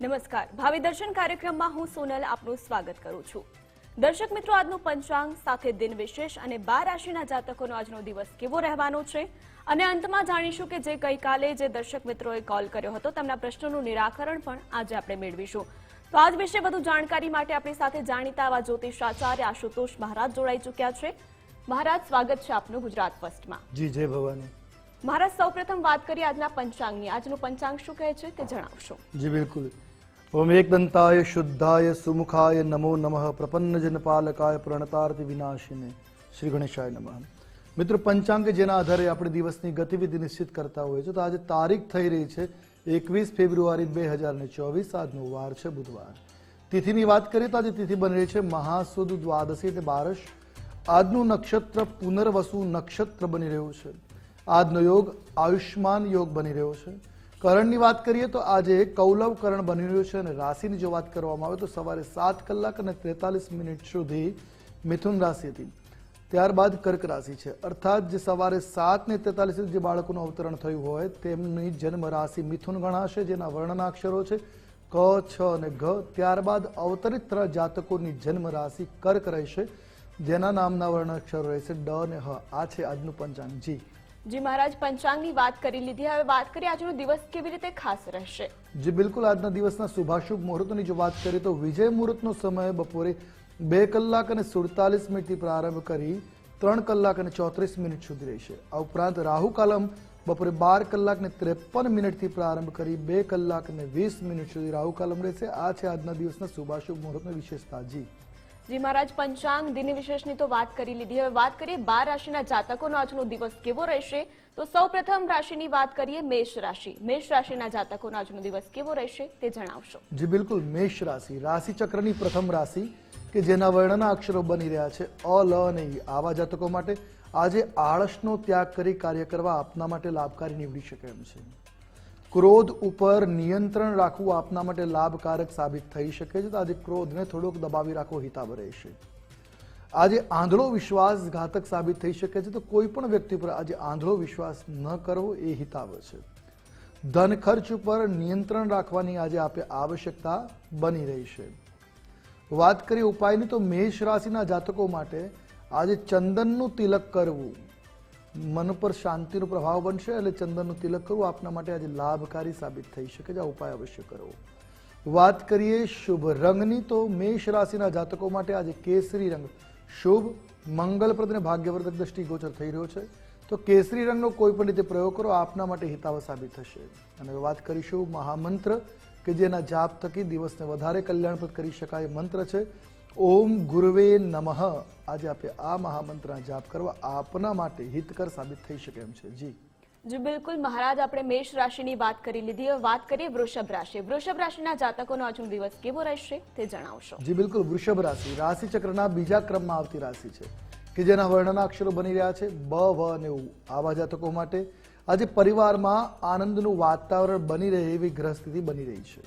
નમસ્કાર. ભાવિ દર્શન કાર્યક્રમમાં હું સોનલ આપનું સ્વાગત કરું છું. દર્શક મિત્રો આજનું પંચાંગ સાથે દિન વિશેષ અને બાર રાશિના જાતકોનો આજનો દિવસ કેવો રહેવાનો છે? અને અંતમાં જાણીશું કે જે ગઈકાલે જે દર્શક મિત્રોએ કોલ કર્યો હતો તેમના પ્રશ્નોનું નિરાકરણ પણ આજે આપણે મેળવીશું. તો આજ વિશે વધુ જાણકારી માટે આપણી સાથે જાણીતા આવા જ્યોતિષાચાર્ય આશુતોષ મહારાજ જોડાઈ ચૂક્યા છે. મહારાજ સ્વાગત છે આપનું ગુજરાત ફર્સ્ટમાં. જી જય ભવાની. મહારાજ સૌપ્રથમ વાત કરીએ આજના પંચાંગની. આજનું પંચાંગ શું કહે છે તે જણાવશો. જી બિલકુલ. ઓમ એકદંતાય શુદ્ધાય સુમુખાય નમો નમઃ પ્રપન્ન જનપાલકાય પ્રણતાર્થ વિનાશિને શ્રી ગણેશાય નમઃ મિત્રો પંચાંગ જેના આધારે આપણે દિવસની ગતિવિધિ નિશ્ચિત કરતા હોઈએ છીએ તો આજે તારીખ થઈ રહી છે એકવીસ ફેબ્રુઆરી બે હજાર ને ચોવીસ આજનો વાર છે બુધવાર તિથિની વાત કરીએ તો આજે તિથિ બની રહી છે મહાસુદ દ્વાદશી એટલે બારસ આજનું નક્ષત્ર પુનર્વસુ નક્ષત્ર બની રહ્યું છે આજનો યોગ આયુષ્માન યોગ બની રહ્યો છે કરણની વાત કરીએ તો આજે કૌલવ કરણ બની રહ્યું છે અને રાશિની જો વાત કરવામાં આવે તો સવારે સાત કલાક અને ત્રેતાલીસ મિનિટ સુધી મિથુન રાશિ હતી. ત્યારબાદ કર્ક રાશિ છે. અર્થાત જે સવારે સાત ને તેતાલીસ જે બાળકોનું અવતરણ થયું હોય તેમની જન્મ રાશિ મિથુન ગણાશે, જેના વર્ણના અક્ષરો છે ક, છ અને ઘ. ત્યારબાદ અવતરિત ત્રણ જાતકોની જન્મ રાશિ કર્ક રહેશે, જેના નામના વર્ણ અક્ષરો રહેશે ડ અને હ. આ છે આજનું પંચાંગ. જી. જી મહારાજ, પંચાંગની વાત કરી લીધી. હવે વાત કરીએ આજનો દિવસ કેવી રીતે ખાસ રહેશે? જે, બિલકુલ આજના દિવસના શુભાશુભ મુહૂર્તની જો વાત કરીએ તો વિજય મુહૂર્તનો સમય બપોરે બે કલાક અને સુડતાલીસ મિનિટથી પ્રારંભ કરી ત્રણ કલાક અને ચોત્રીસ મિનિટ સુધી રહેશે. આ ઉપરાંત રાહુ કાલમ બપોરે બાર કલાક ને ત્રેપન મિનિટથી પ્રારંભ કરી બે કલાક અને વીસ મિનિટ સુધી રાહુ કાલમ રહેશે. આ છે આજના દિવસના શુભાશુભ મુહૂર્તની વિશેષતા. જી. જી મહારાજ પંચાંગ દિન વિશેષની તો વાત કરી લીધી. હવે વાત કરીએ બાર રાશિના જાતકોનો. આજનો દિવસ કેવો રહેશે? તો સૌ પ્રથમ રાશિની વાત કરીએ મેષ રાશિ. મેષ રાશિના જાતકોનો આજનો દિવસ કેવો રહેશે તે જણાવશો. જી, બિલકુલ. મેષ રાશિ. રાશિ ચક્રની પ્રથમ રાશિ કે જેના વર્ણના અક્ષરો બની રહ્યા છે. અ, લ અને આવા જાતકો માટે આજે આળસનો ત્યાગ કરી કાર્ય કરવા આપના માટે લાભકારી નીવડી શકે એમ છે. ક્રોધ ઉપર નિયંત્રણ રાખવું આપના માટે લાભકારક સાબિત થઈ શકે છે. તો આજે ક્રોધને થોડોક દબાવી રાખવો હિતાવ રહેશે. આજે આંધળો વિશ્વાસ ઘાતક સાબિત થઈ શકે છે. તો કોઈ પણ વ્યક્તિ પર આજે આંધળો વિશ્વાસ ન કરવો એ હિતાવ છે. ધન ખર્ચ ઉપર નિયંત્રણ રાખવાની આજે આપે આવશ્યકતા બની રહી છે. વાત કરીએ ઉપાયની, તો મેષ રાશિના જાતકો માટે આજે ચંદનનું તિલક કરવું. મન પર શાંતિનો પ્રભાવ બનશે એટલે ચંદનનું તિલક કરવું આપના માટે આજે લાભકારી સાબિત થઈ શકે છે. આ ઉપાય અવશ્ય કરવો વાત કરીએ શુભ રંગની, તો મેષ રાશિના જાતકો માટે આજે કેસરી રંગ શુભ, મંગલપ્રદ અને ભાગ્યવર્ધક દ્રષ્ટિગોચર થઈ રહ્યો છે. તો કેસરી રંગનો કોઈ પણ રીતે પ્રયોગ કરો, આપના માટે હિતાવ સાબિત થશે. અને વાત કરીશું મહામંત્ર, કે જેના જાપ થકી દિવસને વધારે કલ્યાણપ્રદ કરી શકાય મંત્ર છે. ઓમ ગુરવે નમઃ. આજે આપે આ મહામંત્રના જાપ કરવા આપના માટે હિતકર સાબિત થઈ શકે એમ છે. જી. જી બિલકુલ. મહારાજ આપણે મેષ રાશિની વાત કરી લીધી. હવે વાત કરીએ વૃષભ રાશિ. વૃષભ રાશિના જાતકોનો આજનો દિવસ કેવો રહેશે તે જણાવશો. જી બિલકુલ. વૃષભ રાશિ. રાશિ ચક્રના બીજા ક્રમમાં આવતી રાશિ છે કે જેના વર્ણના અક્ષરો બની રહ્યા છે. બ વ અને ઉ. આવા જાતકો માટે આજે પરિવારમાં આનંદનું વાતાવરણ બની રહે એવી ગ્રહ સ્થિતિ બની રહી છે.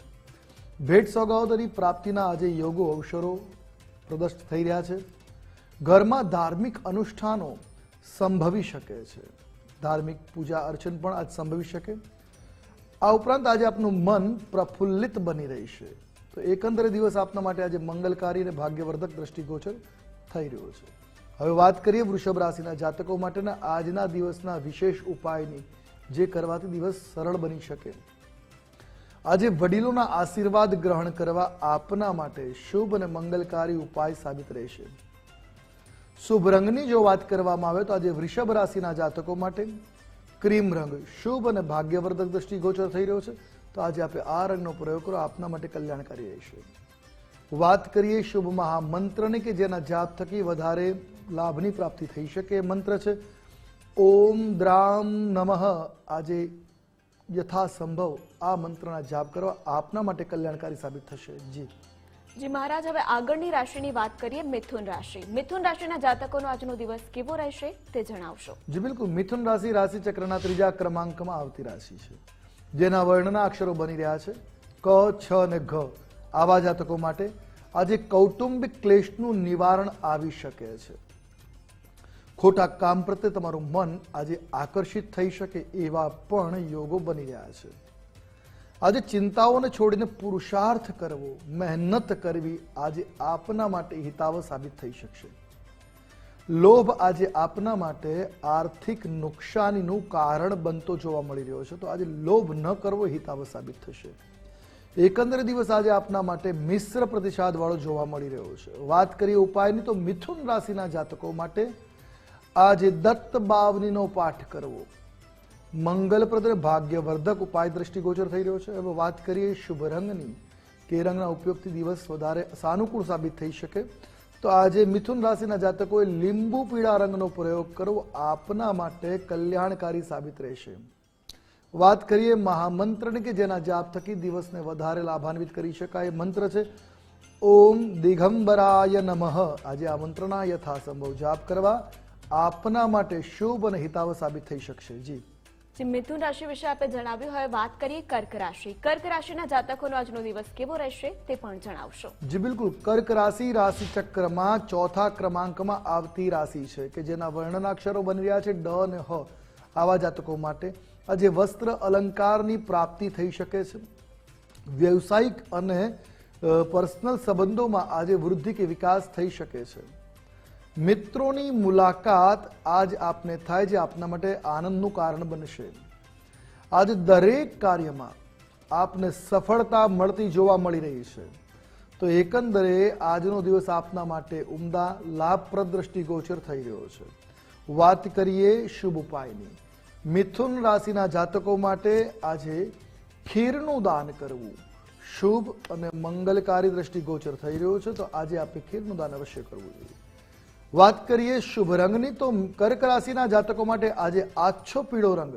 ભેટ સોગાવતની પ્રાપ્તિના આજે યોગો અવસરો પ્રદર્શિત થઈ રહ્યા છે. ઘરમાં ધાર્મિક અનુષ્ઠાનો સંભવી શકે છે. ધાર્મિક પૂજા અર્ચન પણ આજ સંભવી શકે. આ ઉપરાંત આજે આપનું મન પ્રફુલ્લિત બની રહેશે તો એકંદરે દિવસ આપના માટે આજે મંગલકારી અને ભાગ્યવર્ધક દ્રષ્ટિગોચર થઈ રહ્યો છે. હવે વાત કરીએ વૃષભ રાશિના જાતકો માટેના આજના દિવસના વિશેષ ઉપાયની, જે કરવાથી દિવસ સરળ બની શકે. આજે વડીલોના આશીર્વાદ ગ્રહણ કરવા આપના માટે શુભ અને મંગલકારી ઉપાય સાબિત રહેશે. શુભ રંગની જો વાત કરવામાં આવે તો આજે વૃષભ રાશિના જાતકો માટે ક્રીમ રંગ શુભ અને ભાગ્યવર્ધક દ્રષ્ટિગોચર થઈ રહ્યો છે. તો આજે આપણે આ રંગનો પ્રયોગ કરો, આપના માટે કલ્યાણકારી રહેશે. વાત કરીએ શુભ મહામંત્રની કે જેના જાપ થકી વધારે લાભની પ્રાપ્તિ થઈ શકે એ મંત્ર છે. ઓમ દ્રામ નમઃ. આજે યથાસંભવ આ મંત્રના જાપ કરવા આપના માટે કલ્યાણકારી સાબિત થશે. જી. જી મહારાજ હવે આગળની રાશિની વાત કરીએ મિથુન રાશિ. મિથુન રાશિના જાતકોનો આજનો દિવસ કેવો રહેશે તે જણાવશો. જી બિલકુલ. મિથુન રાશિ રાશિ ચક્રના ત્રીજા ક્રમાંકમાં આવતી રાશિ છે. જેના વર્ણના અક્ષરો બની રહ્યા છે. ક છ અને ઘ. આવા જાતકો માટે આજે કૌટુંબિક ક્લેશનું નિવારણ આવી શકે છે. ખોટા કામ પ્રત્યે તમારું મન આજે આકર્ષિત થઈ શકે એવા પણ યોગો બની રહ્યા છે. આજે ચિંતાઓને છોડીને પુરુષાર્થ કરવો, મહેનત કરવી આજે આપના માટે હિતાવ સાબિત થઈ શકશે. લોભ આજે આપના માટે આર્થિક નુકસાનીનું કારણ બનતો જોવા મળી રહ્યો છે. તો આજે લોભ ન કરવો હિતાવ સાબિત થશે. એકંદરે દિવસ આજે આપના માટે મિશ્ર પ્રતિસાદ વાળો જોવા મળી રહ્યો છે. વાત કરીએ ઉપાયની તો મિથુન રાશિના જાતકો માટે આજે દત્ત બાવનીનો પાઠ કરવો. મંગલપ્રદ ભાગ્યવર્ધક ઉપાય દ્રષ્ટિગોચર થઈ રહ્યો છે. હવે વાત કરીએ શુભ રંગની. કે રંગના ઉપયોગથી દિવસ વધારે સાનુકૂળ સાબિત થઈ શકે. તો આજે મિથુન રાશિના જાતકોએ લીંબુ પીળા રંગનો પ્રયોગ કરવો આપના માટે કલ્યાણકારી સાબિત રહેશે. વાત કરીએ મહામંત્રની કે જેના જાપ થકી દિવસને વધારે લાભાન્વિત કરી શકાય. મંત્ર છે, ઓમ દિગંબરાય નમઃ. આજે આ મંત્રના યથાસંભવ જાપ કરવા. આપના માટે શુભ અને હિતાવ સાબિત થઈ શકશે. જી. મિથુન રાશિ વિશે આપણે જણાવ્યું હવે વાત કરીએ કર્ક રાશિ. કર્ક રાશિના જાતકોનો આજનો દિવસ કેવો રહેશે તે પણ જણાવશો. જી બિલકુલ. કર્ક રાશિ રાશિ ચક્રમાં ચોથા ક્રમાંકમાં આવતી રાશિ છે કે જેના વર્ણનાક્ષરો બની રહ્યા છે ડ અને હ. આવા જાતકો માટે આજે વસ્ત્ર અલંકારની પ્રાપ્તિ થઈ શકે છે. વ્યવસાયિક અને પર્સનલ સંબંધોમાં આજે વૃદ્ધિ કે વિકાસ થઈ શકે છે. મિત્રોની મુલાકાત આજ આપને થાય જે આપના માટે આનંદનું કારણ બનશે. આજ દરેક કાર્યમાં આપને સફળતા મળતી જોવા મળી રહી છે. તો એકંદરે આજનો દિવસ આપના માટે ઉમદા લાભપ્રદ દ્રષ્ટિગોચર થઈ રહ્યો છે. વાત કરીએ શુભ ઉપાયની. મિથુન રાશિના જાતકો માટે આજે ખીરનું દાન કરવું શુભ અને મંગલકારી દ્રષ્ટિગોચર થઈ રહ્યો છે. તો આજે આપણે ખીરનું દાન અવશ્ય કરવું જોઈએ. વાત કરીએ શુભ રંગની, તો કર્ક રાશિના જાતકો માટે આજે આછો પીળો રંગ.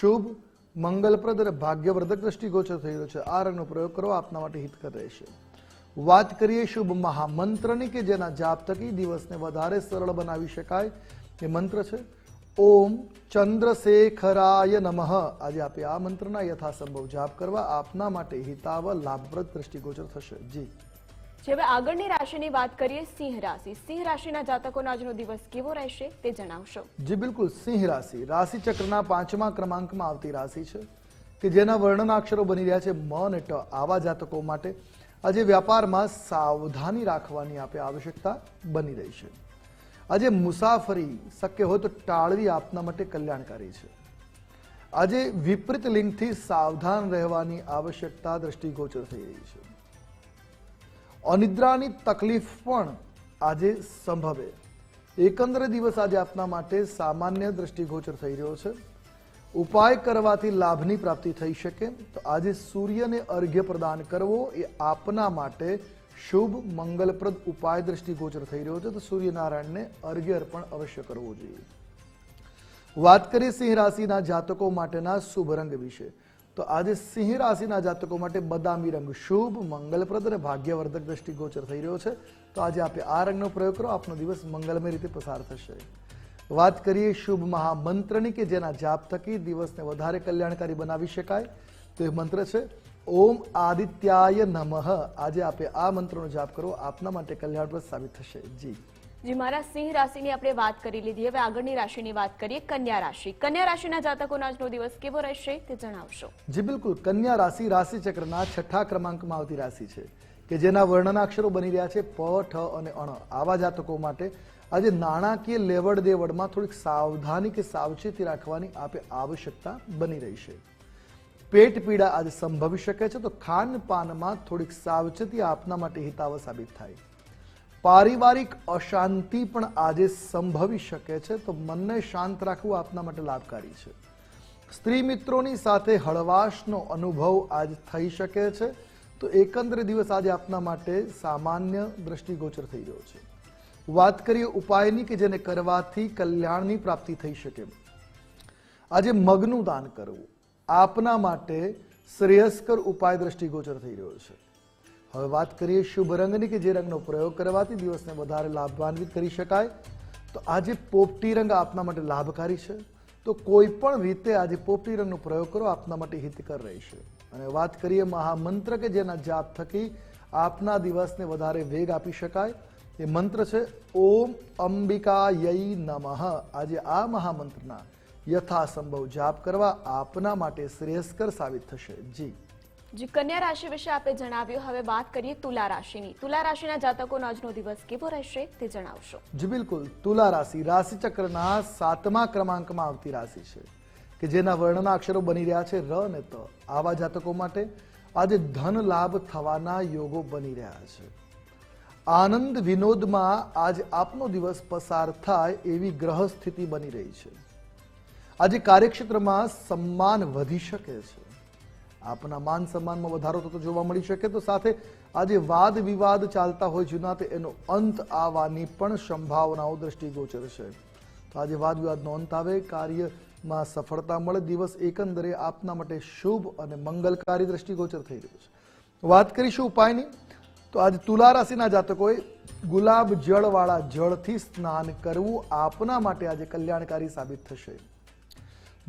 શુભ, મંગલપ્રદ અને ભાગ્યવર્ધક દ્રષ્ટિગોચર થઈ રહ્યો છે. આ રંગનો પ્રયોગ કરવો આપના માટે હિતકર રહેશે. વાત કરીએ શુભ મહામંત્રની, કે જેના જાપ થકી દિવસને વધારે સરળ બનાવી શકાય. એ મંત્ર છે, ઓમ ચંદ્રશેખરાય નમઃ. આજે આપે આ મંત્રના યથાસંભવ જાપ કરવા આપના માટે હિતાવ લાભપ્રદ દ્રષ્ટિગોચર થશે. જી. જે હવે આગળની રાશિની વાત કરીએ સિંહ રાશિ. સિંહ રાશિના જાતકોનો આજનો દિવસ કેવો રહેશે તે જણાવશો. જી, બિલકુલ. સિંહ રાશિ. રાશિ ચક્રના પાંચમા ક્રમાંકમાં આવતી રાશિ છે કે જેના વર્ણનાક્ષરો બની રહ્યા છે મ અને ટ, આવા જાતકો માટે. આજે વ્યાપારમાં સાવધાની રાખવાની આપે આવશ્યકતા બની રહી છે. આજે મુસાફરી શક્ય હોય તો ટાળવી આપના માટે કલ્યાણકારી છે. આજે વિપરીત લિંગથી સાવધાન રહેવાની આવશ્યકતા દ્રષ્ટિગોચર થઈ રહી છે. અનિદ્રાની તકલીફ પણ આજે સંભવે. એકંદરે દિવસ આજે આપના માટે સામાન્ય દ્રષ્ટિગોચર થઈ રહ્યો છે. ઉપાય કરવાથી લાભની પ્રાપ્તિ થઈ શકે. તો આજે સૂર્યને અર્ઘ્ય પ્રદાન કરવો એ આપના માટે શુભ, મંગલપ્રદ ઉપાય દ્રષ્ટિગોચર થઈ રહ્યો છે. તો સૂર્યનારાયણને અર્ઘ્ય અર્પણ અવશ્ય કરવું જોઈએ. વાત કરીએ સિંહ રાશિના જાતકો માટેના શુભ રંગ વિશે. તો આજે સિંહ રાશિના જાતકો માટે બદામી રંગ શુભ, મંગલપ્રદ અને ભાગ્યવર્ધક દ્રષ્ટિગોચર થઈ રહ્યો છે. તો આજે આપે આ રંગનો પ્રયોગ કરો. આપનો દિવસ મંગલમય રીતે પસાર થશે. વાત કરીએ શુભ મહામંત્રની કે જેના જાપ થકી દિવસને વધારે કલ્યાણકારી બનાવી શકાય. તો એ મંત્ર છે, ઓમ આદિત્યાય નમઃ. આજે આપે આ મંત્રનો જાપ કરો. આપના માટે કલ્યાણપ્રદ સાબિત થશે. જી. જી, મારા સિંહ રાશિની આપણે વાત કરી લીધી. હવે આગળની રાશિની વાત કરીએ, કન્યા રાશિ. કન્યા રાશિના જાતકોનો આજનો દિવસ કેવો રહેશે તે જણાવશો. જી, બિલકુલ. કન્યા રાશિ રાશિ ચક્રના છઠ્ઠા ક્રમાંકમાં આવતી રાશિ છે, કે જેના વર્ણનાક્ષરો બની રહ્યા છે પ, ઠ અને અણ. આવા જાતકો માટે આજે નાણાકીય લેવડ દેવડમાં થોડીક સાવધાની કે સાવચેતી રાખવાની આપે આવશ્યકતા બની રહી છે. પેટ પીડા આજે સંભવી શકે છે, તો ખાનપાનમાં થોડીક સાવચેતી આપના માટે હિતાવ સાબિત થાય. પારિવારિક અશાંતિ પણ આજે સંભવી શકે છે, તો મનને શાંત રાખવું આપના માટે લાભકારી છે. સ્ત્રી મિત્રોની સાથે હળવાશનો અનુભવ આજ થઈ શકે છે, તો એકંદરે દિવસ આજે આપના માટે સામાન્ય દ્રષ્ટિગોચર થઈ રહ્યો છે. વાત કરીએ ઉપાયની કે જેને કરવાથી કલ્યાણની પ્રાપ્તિ થઈ શકે. આજે મગનું દાન કરવું આપના માટે શ્રેયસ્કર ઉપાય દ્રષ્ટિગોચર થઈ રહ્યો છે. હવે વાત કરીએ શુભ રંગની કે જે રંગનો પ્રયોગ કરવાથી દિવસને વધારે લાભાન્વિત કરી શકાય. તો આજે પોપટી રંગ આપના માટે લાભકારી છે. તો કોઈ પણ રીતે આજે પોપટી રંગનો પ્રયોગ કરો, આપના માટે હિતકર રહેશે અને વાત કરીએ મહામંત્ર કે જેના જાપ થકી આપના દિવસને વધારે વેગ આપી શકાય. એ મંત્ર છે, ઓમ અંબિકાય નમઃ. આજે આ મહામંત્રના યથાસંભવ જાપ કરવા આપના માટે શ્રેયસ્કર સાબિત થશે. જી. જે કન્યા રાશિ વિશે આપે જણાવ્યું, હવે વાત કરીએ તુલા રાશિની. તુલા રાશિના જાતકોનો આજનો દિવસ કેવો રહેશે તે જણાવશો. જી, બિલકુલ. તુલા રાશિ રાશિ ચક્રના સાતમા ક્રમાંકમાં આવતી રાશિ છે, કે જેના વર્ણના અક્ષરો બની રહ્યા છે ર અને ત. આવા જાતકો માટે આજે ધન લાભ થવાના યોગો બની રહ્યા છે. આનંદ વિનોદમાં આજ આપનો દિવસ પસાર થાય એવી ગ્રહ સ્થિતિ બની રહી છે. આજે કાર્યક્ષેત્રમાં સન્માન વધી શકે છે. આપના માન સન્માનમાં વધારો થતો જોવા મળી શકે. તો સાથે આજે વાદ વિવાદ ચાલતા હોય જૂના તે એનો અંત આવવાની પણ સંભાવનાઓ દ્રષ્ટિગોચર છે. તો આજે વાદ વિવાદનો અંત આવે, કાર્યમાં સફળતા મળે, દિવસ એકંદરે આપના માટે શુભ અને મંગલકારી દ્રષ્ટિગોચર થઈ રહ્યો છે. વાત કરીશું ઉપાયની. તો આજે તુલા રાશિના જાતકોએ ગુલાબ જળવાળા જળથી સ્નાન કરવું આપના માટે આજે કલ્યાણકારી સાબિત થશે.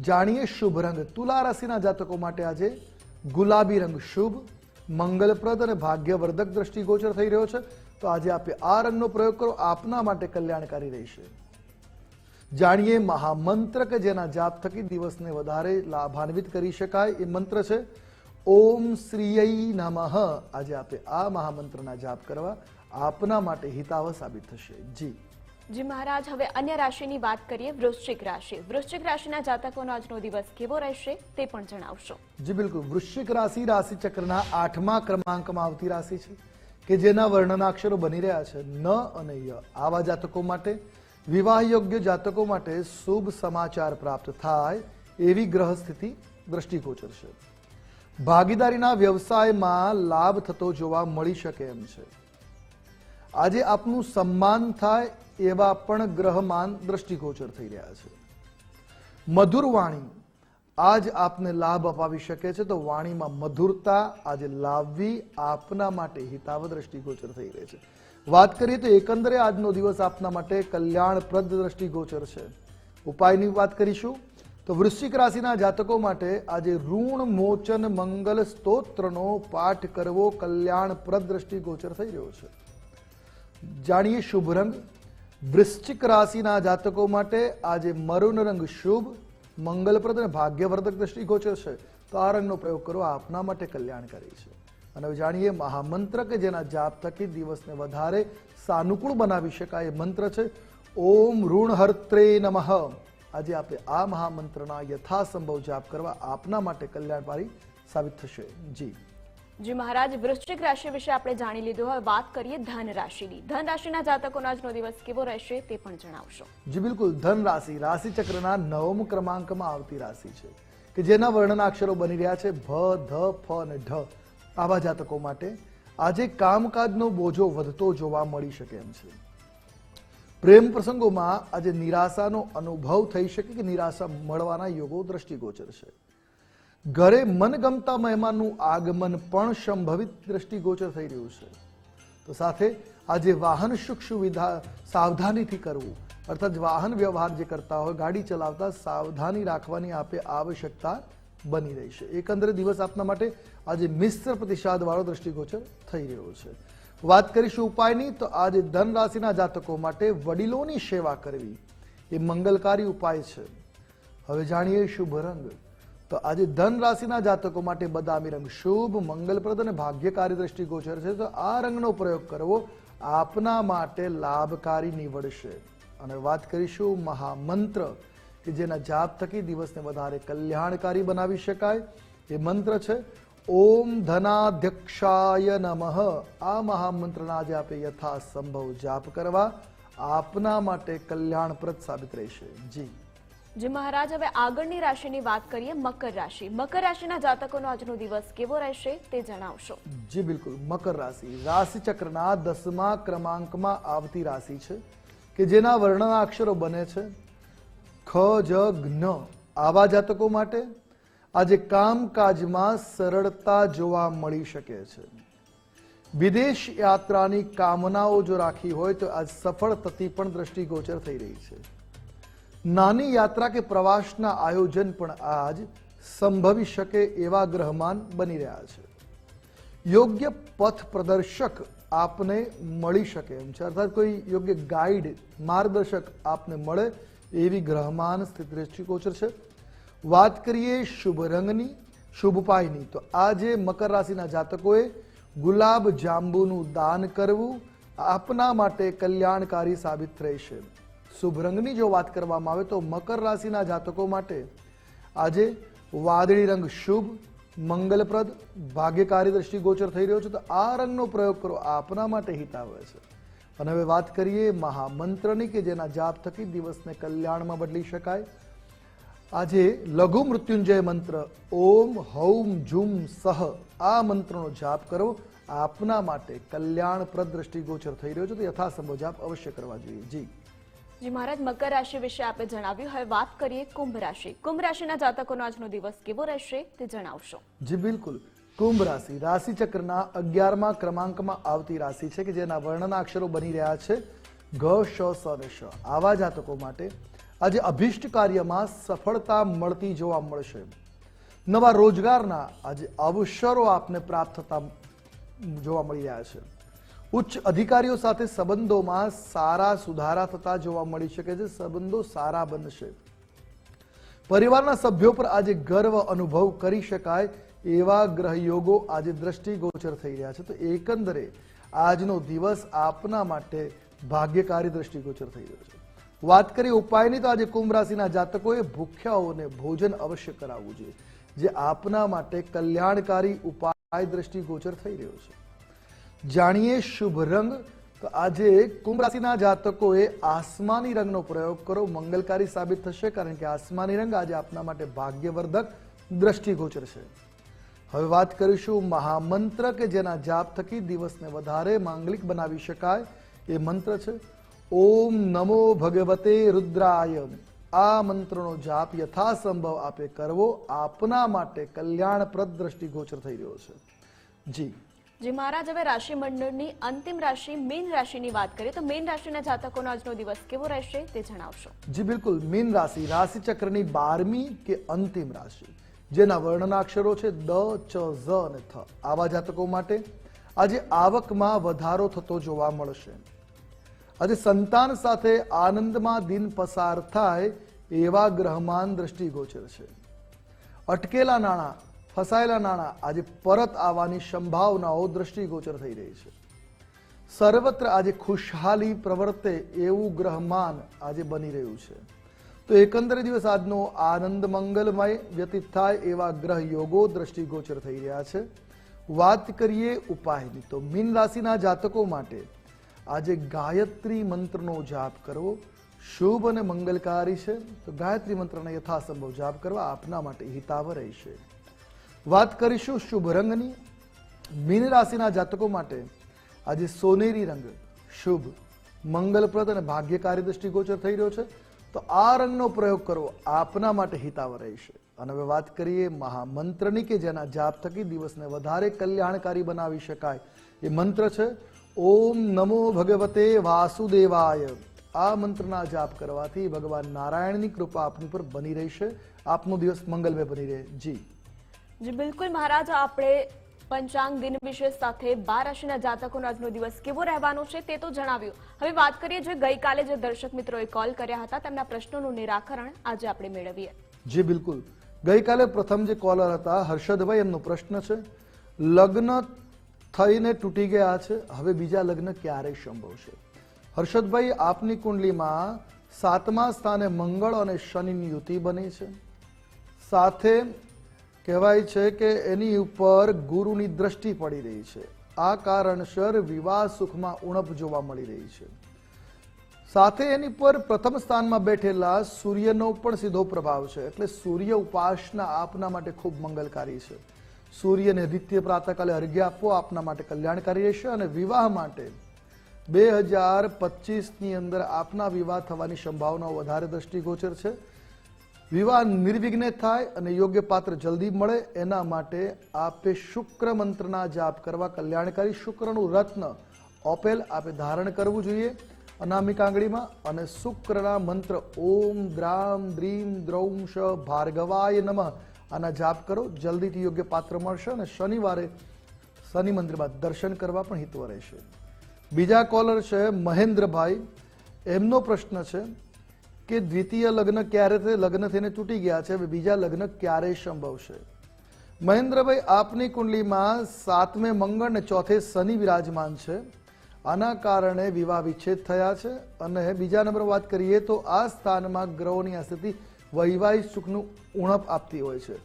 જાણીએ શુભ રંગ. તુલા રાશિના જાતકો માટે આજે ગુલાબી રંગ શુભ, મંગલપ્રદ અને ભાગ્યવર્ધક દ્રષ્ટિગોચર થઈ રહ્યો છે. તો આજે આપે આ રંગનો પ્રયોગ કરો. આપના માટે કલ્યાણકારી રહેશે જાણીએ મહામંત્ર કે જેના જાપ થકી દિવસને વધારે લાભાન્વિત કરી શકાય એ મંત્ર છે. ઓમ શ્રીય નમઃ. આજે આપે આ મહામંત્રના જાપ કરવા આપના માટે હિતાવ સાબિત થશે. જી. જી મહારાજ, હવે અન્ય રાશિની વાત કરીએ, વૃશ્ચિક રાશિ. વૃશ્ચિક રાશિના જાતકોનો આજનો દિવસ કેવો રહેશે તે પણ જણાવશો. જી બિલકુલ. વૃશ્ચિક રાશિ રાશિ ચક્રના આઠમા ક્રમાંકમાં આવતી રાશિ છે કે જેના વર્ણના અક્ષરો બની રહ્યા છે ન અને ય. આવા જાતકો માટે વિવાહ યોગ્ય જાતકો માટે શુભ સમાચાર પ્રાપ્ત થાય એવી ગ્રહ સ્થિતિ દ્રષ્ટિગોચર છે ભાગીદારીના વ્યવસાયમાં લાભ થતો જોવા મળી શકે એમ છે. આજે આપનું સન્માન થાય એવા પણ ગ્રહમાન દ્રષ્ટિગોચર થઈ રહ્યા છે. મધુર વાણી આજ આપને લાભ અપાવી શકે છે, તો વાણીમાં મધુરતા આજે લાવવી આપના માટે હિતાવ દ્રષ્ટિગોચર થઈ રહી છે. વાત કરીએ તો એકંદરે આજનો દિવસ આપના માટે કલ્યાણપ્રદ દ્રષ્ટિગોચર છે. ઉપાયની વાત કરીશું તો વૃશ્ચિક રાશિના જાતકો માટે આજે ઋણ, મોચન, મંગલ સ્તોત્રનો પાઠ કરવો કલ્યાણપ્રદ દ્રષ્ટિગોચર થઈ રહ્યો છે. જાણીએ શુભ રંગ. વૃશ્ચિક રાશિના જાતકો માટે આજે મરુન રંગ શુભ, મંગલપ્રદ અને ભાગ્યવર્ધક દ્રષ્ટિગોચર છે. તો આ રંગનો પ્રયોગ કરવો આપના માટે કલ્યાણકારી છે. અને જાણીએ મહામંત્ર કે જેના જાપ થકી દિવસને વધારે સાનુકૂળ બનાવી શકાય એ મંત્ર છે. ઓમ ઋણહર્ત્રે નમઃ. આજે આપણે આ મહામંત્રના યથાસંભવ જાપ કરવા આપના માટે કલ્યાણકારી સાબિત થશે. જી. જી મહારાજ, વૃશ્ચિક રાશિ વિશે આપણે જાણી લીધું. હવે વાત કરીએ ધન રાશિની. ધન રાશિના જાતકોનો આજનો દિવસ કેવો રહેશે તે પણ જણાવશો. જી, બિલકુલ. ધન રાશિ રાશિ ચક્રના નવમ ક્રમાંકમાં આવતી રાશિ છે, કે જેના વર્ણના અક્ષરો બની રહ્યા છે, ભ, ધ, ફ અને ઢ. આવા જાતકો માટે આજે કામકાજનો બોજો વધતો જોવા મળી શકે એમ છે. પ્રેમ પ્રસંગોમાં આજે નિરાશાનો અનુભવ થઈ શકે કે નિરાશા મળવાના યોગો દ્રષ્ટિગોચર છે. ઘરે મનગમતા મહેમાનનું આગમન પણ સંભવિત દ્રષ્ટિગોચર થઈ રહ્યું છે. તો સાથે આજે વાહન સુખ સુવિધા સાવધાનીથી કરવું, અર્થાત વાહન વ્યવહાર જે કરતા હોય, ગાડી ચલાવતા સાવધાની રાખવાની આપે આવશ્યકતા બની રહી છે. એકંદરે દિવસ આપના માટે આજે મિશ્ર પ્રતિસાદ વાળો દ્રષ્ટિગોચર થઈ રહ્યો છે. વાત કરીશું ઉપાયની, તો આજે ધન રાશિના જાતકો માટે વડીલોની સેવા કરવી એ મંગલકારી ઉપાય છે. હવે જાણીએ શુભ રંગ. તો આજે ધન રાશિના જાતકો માટે બદામી રંગ શુભ, મંગલપ્રદ અને ભાગ્યકારી દ્રષ્ટિગોચર છે, તો આ રંગનો પ્રયોગ કરવો આપના માટે લાભકારી નીવડશે. અને વાત કરીશું મહામંત્ર, કે જેના જાપ થકી દિવસને વધારે કલ્યાણકારી બનાવી શકાય. એ મંત્ર છે, ઓમ ધનાધ્યક્ષાય નમઃ. આ મહામંત્રના આજે આપણે યથાસંભવ જાપ કરવા આપના માટે કલ્યાણપ્રદ સાબિત રહેશે. જી. જી મહારાજ, હવે આગળની રાશિની વાત કરીએ, મકર રાશિ. મકર રાશિના જાતકોનો આજનો દિવસ કેવો રહેશે તે જણાવશો. જી, બિલકુલ. મકર રાશિ. રાશિ ચક્રના દસમા ક્રમાંકમાં આવતી રાશિ છે કે જેના વર્ણના અક્ષરો બને છે. ખ, જ જ્ઞ આવા જાતકો માટે આજે કામકાજમાં સરળતા જોવા મળી શકે છે. વિદેશ યાત્રાની કામનાઓ જો રાખી હોય તો આજ સફળ થતી પણ દ્રષ્ટિગોચર થઈ રહી છે. નાની યાત્રા કે પ્રવાસના આયોજન પણ આજ સંભવી શકે એવા ગ્રહમાન બની રહ્યા છે. યોગ્ય પથ પ્રદર્શક આપને મળી શકે એમ છે. અર્થાત કોઈ યોગ્ય ગાઈડ, માર્ગદર્શક આપને મળે એવી ગ્રહમાન સ્થિતિ દ્રષ્ટિગોચર છે. વાત કરીએ શુભ રંગની, શુભ ઉપાયની. તો આજે મકર રાશિના જાતકોએ ગુલાબ જાંબુનું દાન કરવું આપના માટે કલ્યાણકારી સાબિત રહેશે શુભ રંગની જો વાત કરવામાં આવે તો મકર રાશિના જાતકો માટે આજે વાદળી રંગ શુભ, મંગલપ્રદ, ભાગ્યકારી દ્રષ્ટિગોચર થઈ રહ્યો છે. તો આ રંગનો પ્રયોગ કરો, આપના માટે હિતાવે છે. અને હવે વાત કરીએ મહામંત્રની કે જેના જાપ થકી દિવસને કલ્યાણમાં બદલી શકાય. આજે લઘુ મૃત્યુંજય મંત્ર, ઓમ હૌમ ઝુમ સહ, આ મંત્રનો જાપ કરો, આપના માટે કલ્યાણપ્રદ દ્રષ્ટિગોચર થઈ રહ્યો છે. તો યથાસંભવ જાપ અવશ્ય કરવા જોઈએ. જી. જી મહારાજ, મકર રાશિ વિશે આપે જણાવ્યું. હવે વાત કરીએ કુંભ રાશિ. કુંભ રાશિના જાતકોનો આજનો દિવસ કેવો રહેશે તે જણાવશો. જી, બિલકુલ. કુંભ રાશિ રાશિ ચક્રના અગિયારમા ક્રમાંકમાં આવતી રાશિ છે કે જેના વર્ણના અક્ષરો બની રહ્યા છે. ઘ, શ, સ અને શ. આવા જાતકો માટે આજે અભિષ્ટ કાર્યમાં સફળતા મળતી જોવા મળશે. નવા રોજગારના આજે અવસરો આપને પ્રાપ્ત થતા જોવા મળી રહ્યા છે. ઉચ્ચ અધિકારીઓ સાથે સંબંધોમાં સારા સુધારા થતા જોવા મળી શકે છે. સંબંધો સારા બનશે. પરિવારના સભ્યો પર આજે ગર્વ અનુભવ કરી શકાય એવા ગ્રહયોગો આજે દ્રષ્ટિગોચર થઈ રહ્યા છે. તો એકંદરે આજનો દિવસ આપના માટે ભાગ્યકારી દ્રષ્ટિગોચર થઈ રહ્યો છે. વાત કરીએ ઉપાયની, તો આજે કુંભ રાશિના જાતકોએ ભૂખ્યાઓને ભોજન અવશ્ય કરાવવું જોઈએ. જે આપના માટે કલ્યાણકારી ઉપાય દ્રષ્ટિગોચર થઈ રહ્યો છે. જાણીએ શુભ રંગ. તો આજે કુંભ રાશિના જાતકોએ આસમાની રંગનો પ્રયોગ કરો. મંગલકારી સાબિત થશે કારણ કે આસમાની રંગ આજે આપના માટે ભાગ્યવર્ધક દ્રષ્ટિગોચર છે હવે વાત કરીશું મહામંત્ર કે જેના જાપ થકી દિવસને વધારે માંગલિક બનાવી શકાય. એ મંત્ર છે, ઓમ નમો ભગવતે રુદ્રાય આ મંત્રનો જાપ યથાસંભવ આપે કરવો આપના માટે કલ્યાણપ્રદ દ્રષ્ટિગોચર થઈ રહ્યો છે. જી. જી, મહારાજ, હવે રાશિ મંડળની અંતિમ રાશિ, મીન રાશિની વાત કરીએ તો મીન રાશિના જાતકોનો આજનો દિવસ કેવો રહેશે તે જણાવશો. જી, બિલકુલ. મીન રાશિ રાશિ ચક્રની બારમી કે અંતિમ રાશિ, જેના વર્ણના અક્ષરો છે દ, ચ, ઝ અને થ. આવા જાતકો માટે આજે આવકમાં વધારો થતો જોવા મળશે. આજે સંતાન સાથે આનંદમાં દિન પસાર થાય એવા ગ્રહમાન દ્રષ્ટિગોચર છે. અટકેલા નાણાં ફસાયેલા નાણાં આજે પરત આવવાની સંભાવનાઓ દ્રષ્ટિગોચર થઈ રહી છે. સર્વત્ર આજે ખુશહાલી પ્રવર્તે એવું ગ્રહમાન આજે બની રહ્યું છે. તો એકંદરે દિવસ આજનો આનંદ મંગલમય વ્યતીત થાય એવા ગ્રહ યોગો દ્રષ્ટિગોચર થઈ રહ્યા છે. વાત કરીએ ઉપાયની, તો મીન રાશિના જાતકો માટે આજે ગાયત્રી મંત્રનો જાપ કરવો શુભ અને મંગલકારી છે. તો ગાયત્રી મંત્રને યથાસંભવ જાપ કરવા આપના માટે હિતાવ રહેશે. વાત કરીશું શુભ રંગની. મીન રાશિના જાતકો માટે આજે સોનેરી રંગ શુભ, મંગલપ્રદ અને ભાગ્યકારી દ્રષ્ટિગોચર થઈ રહ્યો છે. તો આ રંગનો પ્રયોગ કરવો આપના માટે હિતાવ રહેશે. અને હવે વાત કરીએ મહામંત્રની કે જેના જાપ થકી દિવસને વધારે કલ્યાણકારી બનાવી શકાય. એ મંત્ર છે, ઓમ નમો ભગવતે વાસુદેવાય. આ મંત્રના જાપ કરવાથી ભગવાન નારાયણની કૃપા આપની પર બની રહેશે. આપનો દિવસ મંગલમય બની રહે. જી. જી, બિલકુલ મહારાજ, આપણે પંચાંગ દિન વિશેષ સાથે બાર રાશિના જાતકોનો આજનો દિવસ કેવો રહેવાનો છે તે તો જણાવ્યું. હવે વાત કરીએ, જે ગઈકાલે જે દર્શક મિત્રોએ કોલ કર્યા હતા, તેમના પ્રશ્નોનું નિરાકરણ આજે આપણે મેળવીએ. જી, બિલકુલ. ગઈકાલે પ્રથમ જે કોલર હતા, હર્ષદભાઈ, એમનો પ્રશ્ન છે, લગ્ન થઈને તૂટી ગયા છે, હવે બીજા લગ્ન ક્યારે સંભવ છે? હર્ષદભાઈ, આપની કુંડલીમાં સાતમા સ્થાને મંગળ અને શનિની યુતિ બની છે. સાથે કહેવાય છે કે એની ઉપર ગુરુની દ્રષ્ટિ પડી રહી છે. આ કારણસર વિવાહ સુખમાં ઉણપ જોવા મળી રહી છે. સાથે એની પર પ્રથમ સ્થાનમાં બેઠેલા સૂર્યનો પણ સીધો પ્રભાવ છે. એટલે સૂર્ય ઉપાસના આપના માટે ખૂબ મંગલકારી છે. સૂર્યને આદિત્ય પ્રાતકાલે અર્ઘ્ય આપવો આપના માટે કલ્યાણકારી રહેશે અને વિવાહ માટે બે હજાર પચીસની અંદર આપના વિવાહ થવાની સંભાવનાઓ વધારે દ્રષ્ટિગોચર છે. વિવાહ નિર્વિઘ્ને થાય અને યોગ્ય પાત્ર જલ્દી મળે, એના માટે આપે શુક્ર મંત્રના જાપ કરવા, કલ્યાણકારી શુક્રનું રત્ન ઓપેલ આપે ધારણ કરવું જોઈએ અનામિક આંગળીમાં અને શુક્રના મંત્ર ઓમ દ્રામ દ્રીમ દ્રૌમ શ ભાર્ગવાય નમઃ. આના જાપ કરો, જલ્દીથી યોગ્ય પાત્ર મળશે અને શનિવારે શનિ મંદિરમાં દર્શન કરવા પણ હિતવ રહેશે. બીજા કોલર છે મહેન્દ્રભાઈ. એમનો પ્રશ્ન છે કે દ્વિતીય લગ્ન ક્યારે લગ્ન થઈને તૂટી ગયા છે. હવે બીજા લગ્ન ક્યારે સંભવશે? મહેન્દ્રભાઈ, આપની કુંડલીમાં સાતમે મંગળ ને ચોથે શનિ વિરાજમાન છે. આના કારણે વિવાહ વિચ્છેદ થયા છે. અને બીજા નંબર વાત કરીએ તો આ સ્થાનમાં ગ્રહોની આ સ્થિતિ વૈવાહિક સુખનું ઉણપ આપતી હોય છે.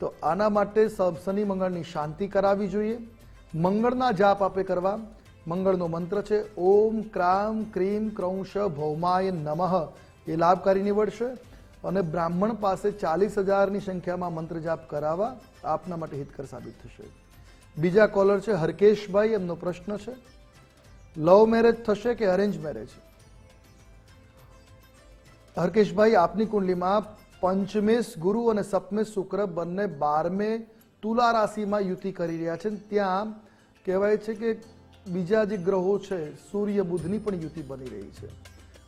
તો આના માટે શનિ મંગળની શાંતિ કરાવવી જોઈએ. મંગળના જાપ આપે કરવા. મંગળનો મંત્ર છે, ઓમ ક્રામ ક્રીમ ક્રૌશ ભૌમાય નમઃ. એ લાભકારી નીવડશે અને બ્રાહ્મણ પાસે ચાલીસ હજારની સંખ્યામાં મંત્ર જાપ કરાવવા આપના માટે હિતકર સાબિત થશે. બીજા કોલર છે, હરકેશભાઈ, એમનો પ્રશ્ન છે, લવ મેરેજ થશે કે અરેન્જ મેરેજ? હરકેશભાઈ, આપની કુંડલીમાં પંચમેશ ગુરુ અને સપ્તમેશ શુક્ર બંને બારમે તુલા રાશિમાં યુતિ કરી રહ્યા છે. ત્યાં કહેવાય છે કે બીજા જે ગ્રહો છે, સૂર્ય બુધની પણ યુતિ બની રહી છે.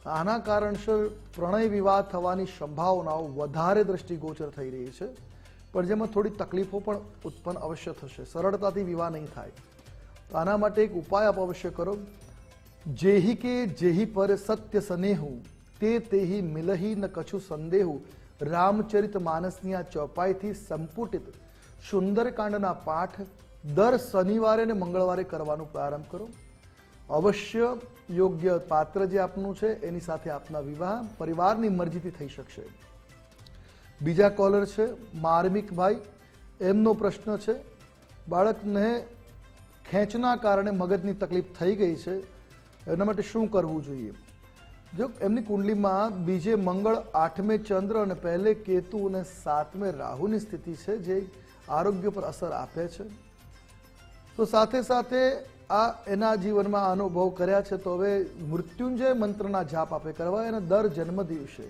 આના કારણસર પ્રણય વિવાહ થવાની સંભાવનાઓ વધારે દ્રષ્ટિગોચર થઈ રહી છે, પણ જેમાં થોડી તકલીફો પણ ઉત્પન્ન અવશ્ય થશે. સરળતાથી વિવાહ નહીં થાય. તો આના માટે એક ઉપાય આપ અવશ્ય કરો. જેહી કે જેહી પર સત્ય સનેહું, તે તેહી મિલહી ન કછુ સંદેહુ. રામચરિત માનસની આ ચોપાઈથી સંપુટિત સુંદરકાંડના પાઠ દર શનિવારે અને મંગળવારે કરવાનો પ્રારંભ કરો. અવશ્ય યોગ્ય પાત્ર જે આપનું છે, એની સાથે આપના વિવાહ પરિવારની મરજીથી થઈ શકશે. બીજા કોલર છે, માર્મિકભાઈ. એમનો પ્રશ્ન છે, બાળકને ખેંચના કારણે મગજની તકલીફ થઈ ગઈ છે, એના માટે શું કરવું જોઈએ? જો એમની કુંડલીમાં બીજે મંગળ, આઠમે ચંદ્ર અને પહેલે કેતુ અને સાતમે રાહુની સ્થિતિ છે, જે આરોગ્ય પર અસર આપે છે. તો સાથે સાથે આ એના જીવનમાં અનુભવ કર્યા છે, તો હવે મૃત્યુંજય મંત્રના જાપ આપે કરવા અને દર જન્મ દિવસે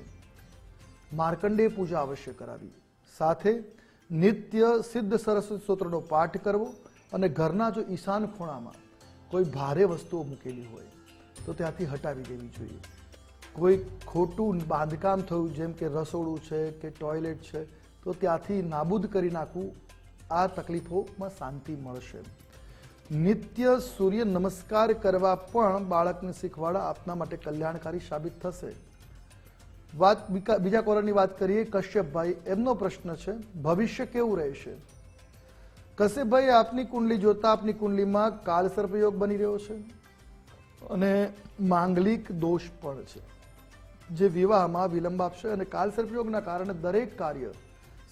માર્કંડેય પૂજા અવશ્ય કરાવી. સાથે નિત્ય સિદ્ધ સરસ્વતી સ્તોત્રનો પાઠ કરવો અને ઘરના જો ઈશાન ખૂણામાં કોઈ ભારે વસ્તુઓ મૂકેલી હોય, તો ત્યાંથી હટાવી દેવી જોઈએ. કોઈ ખોટું બાંધકામ થયું, જેમ કે રસોડું છે કે ટોયલેટ છે, તો ત્યાંથી નાબૂદ કરી નાખવું આ તકલીફોમાં શાંતિ મળશે. નિત્ય સૂર્ય નમસ્કાર કરવા પણ બાળકને શીખવાડા આપના માટે કલ્યાણકારી સાબિત થશે. વાત બીજા કોલરની વાત કરીએ, કશ્યપભાઈ, એમનો પ્રશ્ન છે, ભવિષ્ય કેવું રહેશે? કશ્યપભાઈ આપની કુંડલી જોતા આપની કુંડલીમાં કાલસર્પ યોગ બની રહ્યો છે અને માંગલિક દોષ પણ છે. જે વિવાહમાં વિલંબ આપશે અને કાલસર્પ યોગના કારણે દરેક કાર્ય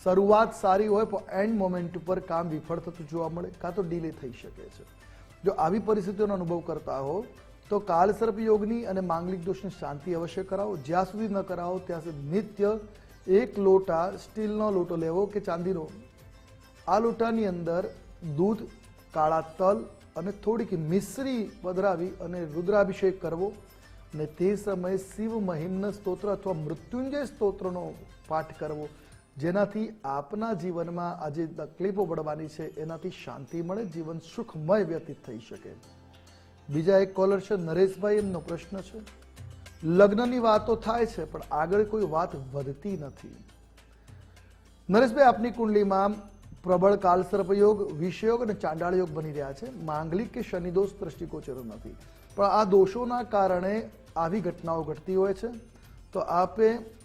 શરૂઆત સારી હોય પણ એન્ડ મોમેન્ટ ઉપર કામ વિફળ થતું જોવા મળે, કાં તો ડીલે થઈ શકે છે. જો આવી પરિસ્થિતિઓનો અનુભવ કરતા હો, તો કાલસર્પ યોગની અને માંગલિક દોષની શાંતિ અવશ્ય કરાવો. જ્યાં સુધી ન કરાવો, ત્યાં સુધી નિત્ય એક લોટા સ્ટીલનો લોટો લેવો કે ચાંદીનો આ લોટાની અંદર દૂધ, કાળા તલ અને થોડીક મિશ્રી પધરાવી અને રુદ્રાભિષેક કરવો ને તે સમયે શિવ મહિમ્ન સ્તોત્ર અથવા મૃત્યુંજય સ્તોત્રનો પાઠ કરવો. જેનાથી આપના જીવનમાં આ જે તકલીફો પડવાની છે, એનાથી શાંતિ મળે, જીવન સુખમય વ્યતીત થઈ શકે. બીજા એક કોલર છે, નરેશભાઈ, એમનો પ્રશ્ન છે. લગ્નની વાતો થાય છે, પણ આગળ કોઈ વાત વધતી નથી. નરેશભાઈ, આપની કુંડલીમાં પ્રબળ કાલસર્પ યોગ વિષયોગ અને ચાંડાળ યોગ બની રહ્યા છે. માંગલિક કે શનિદોષ દ્રષ્ટિગોચરો નથી. પણ આ દોષોના કારણે આવી ઘટનાઓ ઘટતી હોય છે. તો આપે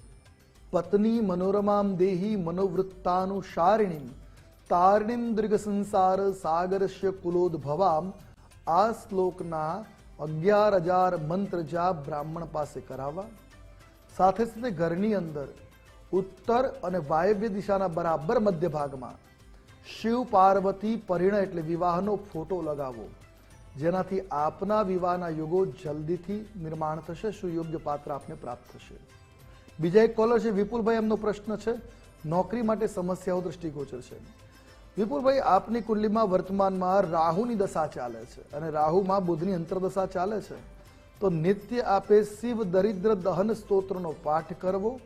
પત્ની મનોરમામ દેહી મનોવૃત્તાનું શારિણીમ તારિણીમ દીર્ઘ સંસાર સાગરસ્ય કુલોદભવામ આ શ્લોકના અગિયાર હજાર મંત્ર જાપ બ્રાહ્મણ પાસે કરાવવા સાથે સાથે ઘરની અંદર ઉત્તર અને વાયવ્ય દિશાના બરાબર મધ્ય ભાગમાં શિવ પાર્વતી પરિણ એટલે વિવાહનો ફોટો લગાવો જેનાથી આપના વિવાહના યુગો જલ્દીથી નિર્માણ થશે સુયોગ્ય પાત્ર આપને પ્રાપ્ત થશે બીજા એક કોલર છે વિપુલભાઈ એમનો પ્રશ્ન છે નોકરી માટે સમસ્યાઓ દ્રષ્ટિગોચર છે. વિપુલભાઈ આપની કુંડલીમાં વર્તમાનમાં રાહુની દશા ચાલે છે અને રાહુમાં બુધની અંતરદશા ચાલે છે. તો નિત્ય આપે શિવ દરિદ્ર દહન સ્તોત્રનો પાઠ કરવો.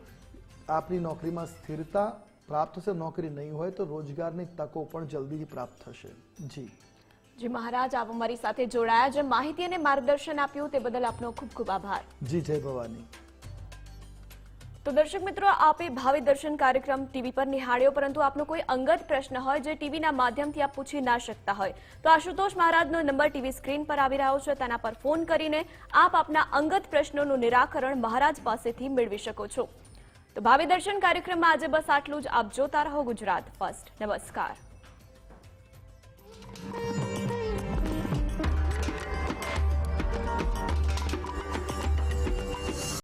આપની નોકરીમાં સ્થિરતા પ્રાપ્ત થશે. નોકરી નહીં હોય તો રોજગારની તકો પણ જલ્દીથી પ્રાપ્ત થશે. જી. જી મહારાજ આપ અમારી સાથે જોડાયા. જે માહિતી અને માર્ગદર્શન આપ્યું તે બદલ આપનો ખૂબ ખૂબ આભાર. જી જય ભવાની. તો દર્શક મિત્રો, આપે ભાવિ દર્શન કાર્યક્રમ ટીવી પર નિહાળ્યો, પરંતુ આપનો કોઈ અંગત પ્રશ્ન હોય જે ટીવીના માધ્યમથી આપ પૂછી ના શકતા હોય. તો આશુતોષ મહારાજનો નંબર ટીવી સ્ક્રીન પર આવી રહ્યો છે, તેના પર ફોન કરીને આપ આપના અંગત પ્રશ્નોનું નિરાકરણ મહારાજ પાસેથી મેળવી શકો છો. તો ભાવિ દર્શન કાર્યક્રમમાં આજે બસ આટલું જ. આપ જોતા રહો ગુજરાત ફર્સ્ટ. નમસ્કાર.